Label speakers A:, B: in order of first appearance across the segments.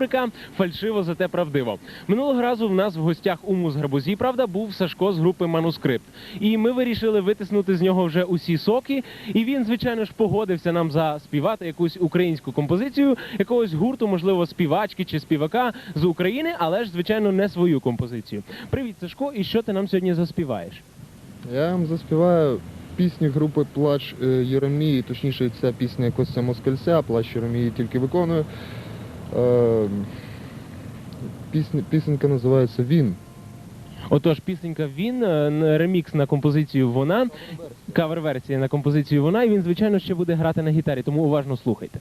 A: Рубрика фальшиво зате правдиво. Минулого разу в нас в гостях у Музгарбузі, правда, був Сашко з групи Манускрипт. І ми вирішили витиснути з нього вже усі соки. І він, звичайно ж, погодився нам заспівати якусь українську композицію, якогось гурту, можливо, співачки чи співака з України, але ж, звичайно, не свою композицію. Привіт, Сашко, і що ти нам сьогодні заспіваєш?
B: Я вам заспіваю пісню групи Плач е, Єремії, точніше, ця пісня Костя Москальця, Плач Єремії тільки виконує. Е, Пісня, пісенька називається Він.
A: Отож, пісенька він, е, ремікс на композицію вона, кавер-версія на композицію вона, і він, звичайно, ще буде грати на гітарі, тому уважно слухайте.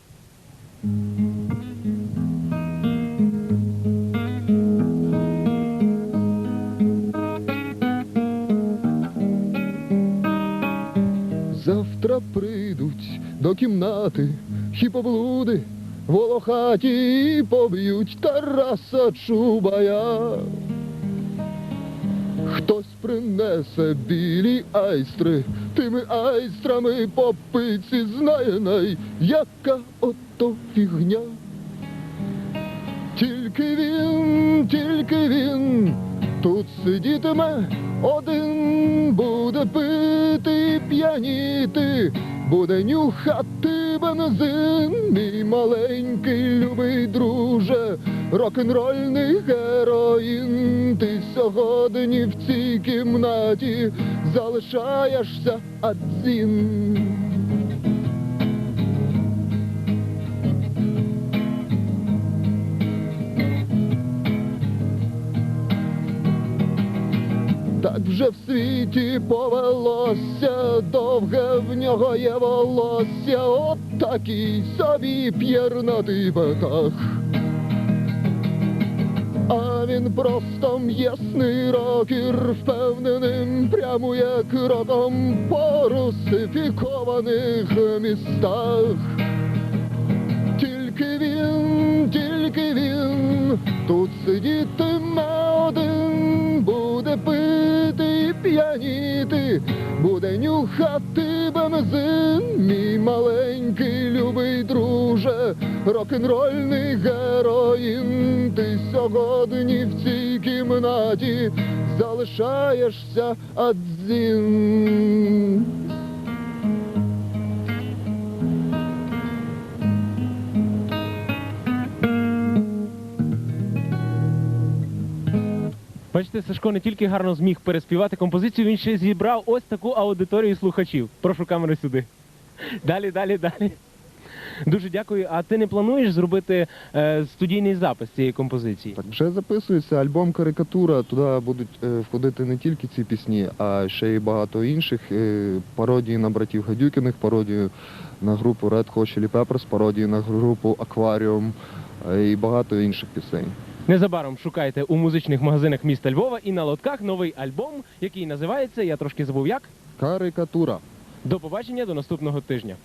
B: Завтра прийдуть до кімнати хіпоблуди, волохаті поб'ють Тараса Чубая. Хтось принесе білі айстри, тими айстрами по пиці знає най, яка ото фігня. Тільки він, тільки він тут сидітиме, один буде пити п'яніти, буде нюхати бензин, мій маленький любий друже, рок-н-рольний героїн. Ти сьогодні в цій кімнаті залишаєшся один. Так вже в світі повелося, довге в нього є волосся, от такий собі п'єрнатий петах. А він просто м'ясний рокер, впевненим прямує кроком по русифікованих містах. Тільки він, тільки він тут сидітиме один, буде пити буде нюхати бензин, мій маленький любий друже, рок-н-рольний героїн. Ти сьогодні в цій кімнаті залишаєшся один.
A: Бачите, Сашко не тільки гарно зміг переспівати композицію, він ще зібрав ось таку аудиторію слухачів. Прошу камеру сюди. Далі, далі, далі. Дуже дякую. А ти не плануєш зробити е, студійний запис цієї композиції?
B: Так вже записується альбом Карикатура. Туди будуть е, входити не тільки ці пісні, а ще й багато інших е, пародії на братів Гадюкіних, пародію на групу Red Hot Chili Peppers, пародії на групу Акваріум і багато інших пісень.
A: Незабаром шукайте у музичних магазинах міста Львова і на лотках новий альбом, який називається Я трошки забув як.
B: Карикатура.
A: До побачення до наступного тижня.